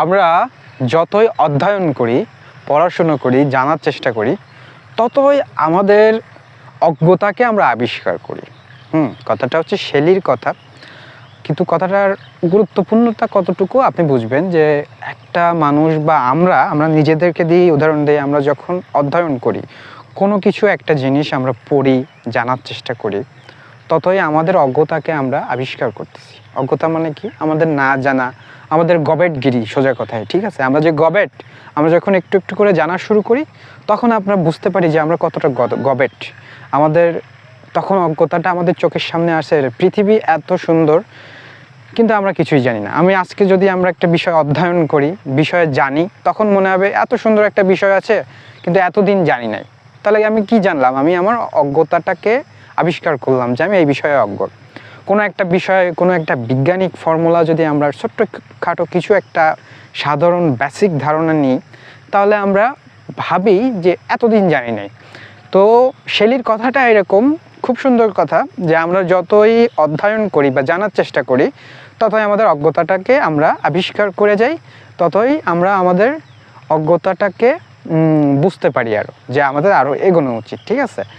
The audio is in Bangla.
আমরা যতই অধ্যয়ন করি, পড়াশুনো করি, জানার চেষ্টা করি, ততই আমাদের অজ্ঞতাকে আমরা আবিষ্কার করি। হুম, কথাটা হচ্ছে শেলির কথা। কিন্তু কথাটার গুরুত্বপূর্ণতা কতটুকু আপনি বুঝবেন যে একটা মানুষ বা আমরা আমরা নিজেদেরকে দিয়েই উদাহরণ দিই, আমরা যখন অধ্যয়ন করি, কোনো কিছু একটা জিনিস আমরা পড়ি, জানার চেষ্টা করি, ততই আমাদের অজ্ঞতাকে আমরা আবিষ্কার করতেছি। অজ্ঞতা মানে কি? আমাদের না জানা আমাদের গবেটগিরি সোজা কথায়, ঠিক আছে? আমরা যে গবেট, আমরা যখন একটু একটু করে জানা শুরু করি, তখন আমরা বুঝতে পারি যে আমরা কতটা গবেট। আমাদের তখন অজ্ঞতাটা আমাদের চোখের সামনে আসে, পৃথিবী এত সুন্দর, কিন্তু আমরা কিছুই জানি না। আমি আজকে যদি আমরা একটা বিষয় অধ্যয়ন করি, বিষয়ে জানি, তখন মনে হবে এত সুন্দর একটা বিষয় আছে, কিন্তু এতদিন জানি নাই। তাহলে আমি কি জানলাম? আমি আমার অজ্ঞতাটাকে আবিষ্কার করলাম যে আমি এই বিষয়ে অজ্ঞ। কোনো একটা বিষয়ে, কোনো একটা বিজ্ঞানিক ফর্মুলা যদি আমরা ছোট্ট খাটো কিছু একটা সাধারণ বেসিক ধারণা নিই, তাহলে আমরা ভাবি যে এতদিন জানি নাই। তো শেলির কথাটা এরকম, খুব সুন্দর কথা যে আমরা যতই অধ্যয়ন করি বা জানার চেষ্টা করি, ততই আমাদের অজ্ঞতাটাকে আমরা আবিষ্কার করে যাই, ততই আমরা আমাদের অজ্ঞতাটাকে বুঝতে পারি আরও যে আমাদের আরও এগোনো উচিত, ঠিক আছে?